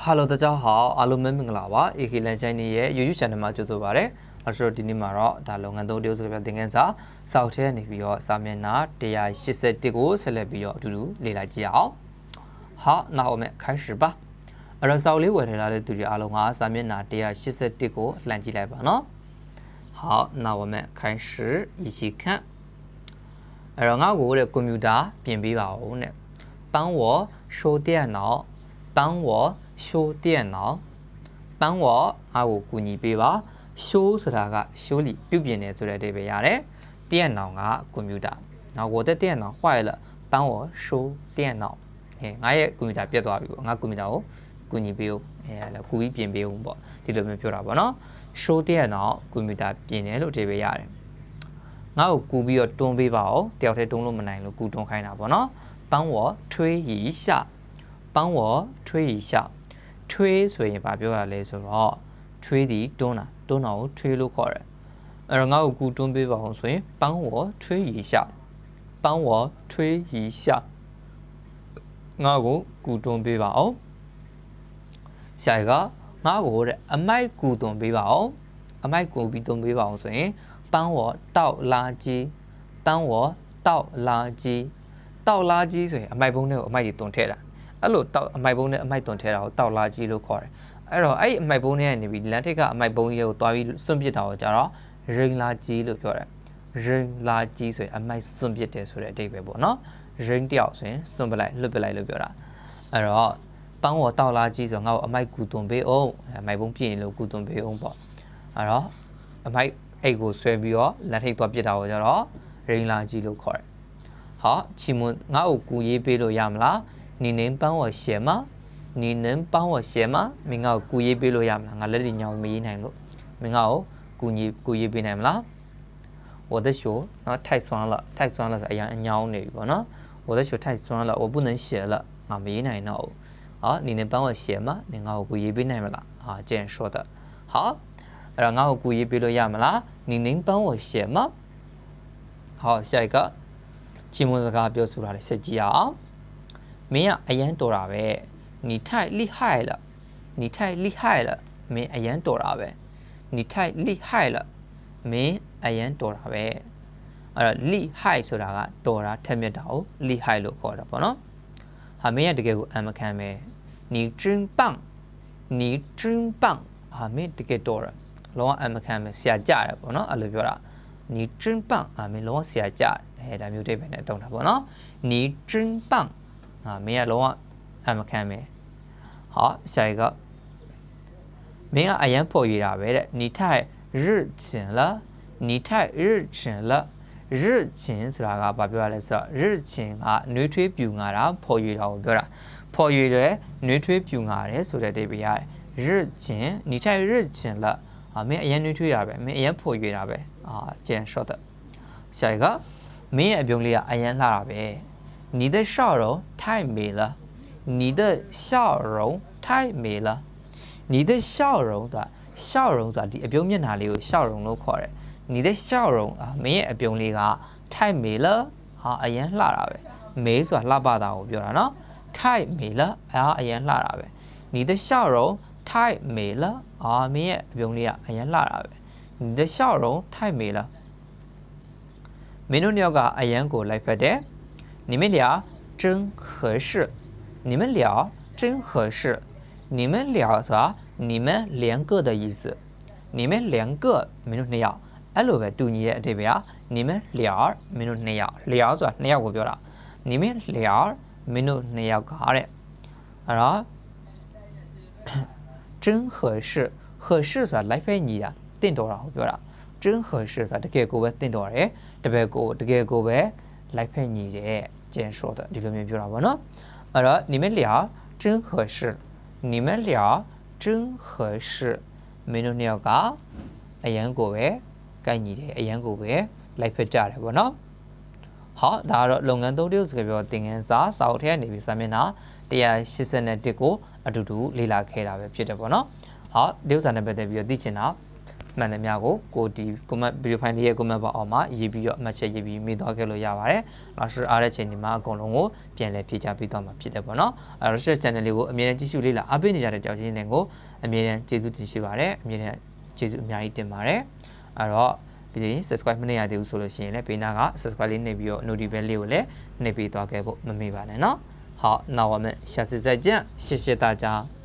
ဟာလိုတကြောဟောအားလုံးပဲမင်္ဂလာပါ AK လန်ချိုင်းနေရဲ့ YouTube channel မှာကြိုဆိုပါရစေ။အဲ့တော့ဒီနေ့မှာတော့ဒါလုပ်ငန်းသုံးတရုပ်စကားပြောသင်ခန်းစာစောက်ထဲနေပြီးတော့စာမျက်နှာ181ကိုဆက်လက်ပြီးတော့အတူတူလေ့လာကြည့်အောင်။好，那我们开始吧。အဲ့တော့စောက်လေးဝယ်ထလာတဲ့သူတွေအားလုံးကစာမျက်နှာ181ကိုလှမ်းကြည့်လိုက်ပါနော်။好，那我们开始一起看。အဲ့တော့ငါ့ကိုတဲ့ကွန်ပျူတာပြင်ပေးပါဦးတဲ့။帮我修电脑， 帮我修电脑ပန်းဝါအားကိုကူညီပေးပါရှိုးဆိုတာကရှိုးလီပြုပြင်နေဆိုတဲ့အဓိပ္ပာယ်ရတယ်电脑ကကွန်ပျူတာနောက်我的电脑坏了帮我修电脑အဲငါရဲ့ကွန်ပျူတာပြတ်သွားပြီပေါ့ငါကွန်ပျူတာကိုကူညီပေးဦးအဲလည်းကူပြီးပြင်ပေးဦးပေါ့ဒီလိုမျိုးပြောတာပေါ့နော်ရှိုး电脑ကွန်ပျူတာပြင်တယ်လို့အဓိပ္ပာယ်ရတယ်ငါ့ကိုကူပြီးတော့တွန်းပေးပါဦးတယောက်တည်းတွန်းလို့မနိုင်လို့ကူတွန်းခိုင်းတာပေါ့နော်帮我推 ပေါင်းဝထွေးရီလျှောက်ထွေးဆိုရင်ဘာပြောရလဲဆိုတော့ထွေးသည်တွန်းတာတွန်းတာကိုထွေးလို့ခေါ်တယ်အဲ့တော့ငါ့ကိုကူတွန်းပေးပါအောင်ဆိုရင်ပေါင်းဝထွေးရီလျှောက်ပေါင်းဝထွေးရီလျှောက်ငါ့ကိုကူတွန်းပေးပါအောင်ဆရာကငါ့ကိုတဲ့အမိုက်ကူတွန်းပေးပါအောင်အမိုက်ကူပြီးတွန်းပေးပါအောင်ဆိုရင်ပန်းဝတောက်လာကြီးပန်းဝတောက်လာကြီးတောက်လာကြီးဆိုရင်အမိုက်ဘုံတွေကိုအမိုက်တွေတွန်းထည့်တာ အဲ့လိုတောက်အမိုက်ပုံးနဲ့အမိုက်တွန်ထဲတာကိုတောက်လာကြီးလို့ခေါ်တယ်အဲ့တော့အဲ့ဒီအမိုက်ပုံးထဲကနေပြီးလန်ထိတ်ကအမိုက်ပုံးကြီးကိုတွားပြီးစွန့်ပစ်တာကိုကြတော့ရိန်လာကြီးလို့ပြောတယ်ရိန်လာကြီးဆိုရင်အမိုက်စွန့်ပစ်တယ်ဆိုတဲ့အဓိပ္ပာယ်ပေါ့နော်ရိန်တယောက်ဆိုရင်စွန့်ပစ်လိုက်လွတ်ပစ်လိုက်လို့ပြောတာအဲ့တော့ပန်းဝတောက်လာကြီးဆိုငါ့ကိုအမိုက်ကူတွန်ပေးအောင်အမိုက်ပုံးပြည့်နေလို့ကူတွန်ပေးအောင်ပေါ့အဲ့တော့အမိုက်အိတ်ကိုဆွဲပြီးတော့လက်ထိတ်သွားပစ်တာကိုကြတော့ရိန်လာကြီးလို့ခေါ်တယ်ဟောချီမွန်ငါ့ကိုကူရေးပေးလို့ရမလား 你能帮我写吗你能帮我写吗မင်းကကူရေးပေးလို့ရမလားငါလက်တွေညောင်မရေးနိုင်လို့မင်းကကိုကူညီကူရေးပေးနိုင်မလား我的手然后太酸了太酸了ဆိုအရင်အညောင်းနေပြီပေါ့နော်我的手太酸了我不能写了ငါမရေးနိုင်တော့ဘူး好你能帮我写吗你ငါကိုကူရေးပေးနိုင်မလား啊这样说的好အဲ့တော့ငါ့ကိုကူရေးပေးလို့ရမလား你能帮我写吗好下一个ချီမွန်စကားပြောဆိုတာလေးဆက်ကြည့်အောင် မင်းကအရန်တော်တာပဲနီထိုက်လိဟိုင်လာနီထိုက်လိဟိုင်လာမင်းအရန်တော်တာပဲနီထိုက်လိဟိုင်လာမင်းအရန်တော်တာပဲအဲ့တော့လိဟိုင်ဆိုတာကတော်တာထက်မြက်တာကိုလိဟိုင်လို့ခေါ်တာပေါ့နော်ဟာမင်းကတကယ်ကိုအမခံပဲနီထရင်ပန့်နီထရင်ပန့်ဟာမင်းတကယ်တော်တာလောကအမခံပဲဆရာကြတယ်ပေါ့နော်အဲ့လိုပြောတာနီထရင်ပန့်ဟာမင်းလောဆရာကြတယ်အဲဒါမျိုးတိပဲနဲ့တုံးတာပေါ့နော်နီထရင်ပန့် ငါမင်းကလုံးဝအမခံပဲဟာဆရာကြီးကမင်းကအရန်ပေါ်ရတာပဲတဲ့နီထိုင်ရစ်ချင်လားနီထိုင်ရစ်ချင်လားရစ်ချင်ဆိုတာကဘာပြောရလဲဆိုတော့ရစ်ချင်ကနှွေးထွေးပြူငါတာပေါ်ရတာကိုပြောတာပေါ်ရတယ်နှွေးထွေးပြူငါတယ်ဆိုတဲ့အိဗေရတယ်ရစ်ချင်နီထိုင်ရစ်ချင်လားအမင်းအရန်နှွေးထွေးတာပဲမင်းအရန်ပေါ်ရတာပဲအာကျန် short ဆရာကြီးကမင်းရဲ့အပြုံးလေးကအရန်လှတာပဲ 你的笑容太美了，你的笑容太美了，你的笑容的笑容ဆိုတာဒီအပြုံးမျက်နှာလေးကို笑容လို့ခေါ်တယ်။你的笑容啊မင်းရဲ့အပြုံးလေးက太美了ဟာအရင်လှတာပဲ။မေးဆိုတာလှပတာကိုပြောတာနော်။太美了ဟာအရင်လှတာပဲ။你的笑容太美了ဟာမင်းရဲ့အပြုံးလေးကအရင်လှတာပဲ။你的笑容太美了မင်းတို့နှစ်ယောက်ကအရန်ကိုလိုက်ဖက်တယ်။ 你们俩真合适，你们俩真合适，你们俩是吧？你们两个的意思，你们两个မင်းတို့နှစ်ယောက်အဲ့လိုပဲတူညီတဲ့အဓိပ္ပာယ်你们俩မင်းတို့နှစ်ယောက်လျောဆိုတာနှစ်ယောက်ကိုပြောတာ你们俩မင်းတို့နှစ်ယောက်ကတဲ့အဲ့တော့真合适合适ဆိုတာလိုက်ဖက်ညီတာတင့်တော်တာကိုပြောတာ真合适ဆိုတာတကယ်ကိုပဲတင့်တော်တယ်တပည့်ကိုတကယ်ကိုပဲလိုက်ဖက်ညီတယ် 简说的ဒီလိုမျိုးပြောတာပေါ့နော်အဲ့တော့你们俩真合适你们俩真合适မင်းတို့နှစ်ယောက်ကအရန်ကိုပဲကိုက်ညီတယ်အရန်ကိုပဲလိုက်ဖက်ကြတယ်ပေါ့နော်ဟောဒါကတော့လုပ်ငန်းသုံးတရုပ်စကားပြောသင်ခန်းစာစာအုပ်ထဲကနေပြီးစာမျက်နှာ181ကိုအတူတူလေ့လာခဲ့တာပဲဖြစ်တယ်ပေါ့နော်ဟောဒီဥစ္စာနဲ့ပတ်သက်ပြီးတော့သိချင်တာ မှန်တယ်များကိုကိုဒီ comment video file ရဲ့ comment box အောက်မှာရေးပြီးတော့အမှတ်ချက်ရေးပြီးမိသွားခဲ့လို့ရပါတယ်။ Rusher အားတဲ့ချိန်ဒီမှာအကုန်လုံးကိုပြန်လည်ဖြည့်ချပေးသွားမှာဖြစ်တယ်ပေါ့နော်။ Rusher channel လေးကိုအမြဲတမ်းကြည့်ရှုလေ့လာအားပေးနေကြတဲ့ကြောက်ချင်းတွေကိုအမြဲတမ်းကျေးဇူးတင်ရှိပါတယ်။အမြဲတမ်းကျေးဇူးအများကြီးတင်ပါတယ်။အဲ့တော့ဒီ subscribe မနေရသေးဘူးဆိုလို့ရှိရင်လည်းဘေးနားက subscribe လေးနှိပ်ပြီးတော့ notify bell လေးကိုလည်းနှိပ်ပေးသွားခဲ့ဖို့မမေ့ပါနဲ့နော်။好，那我们下次再见，谢谢大家。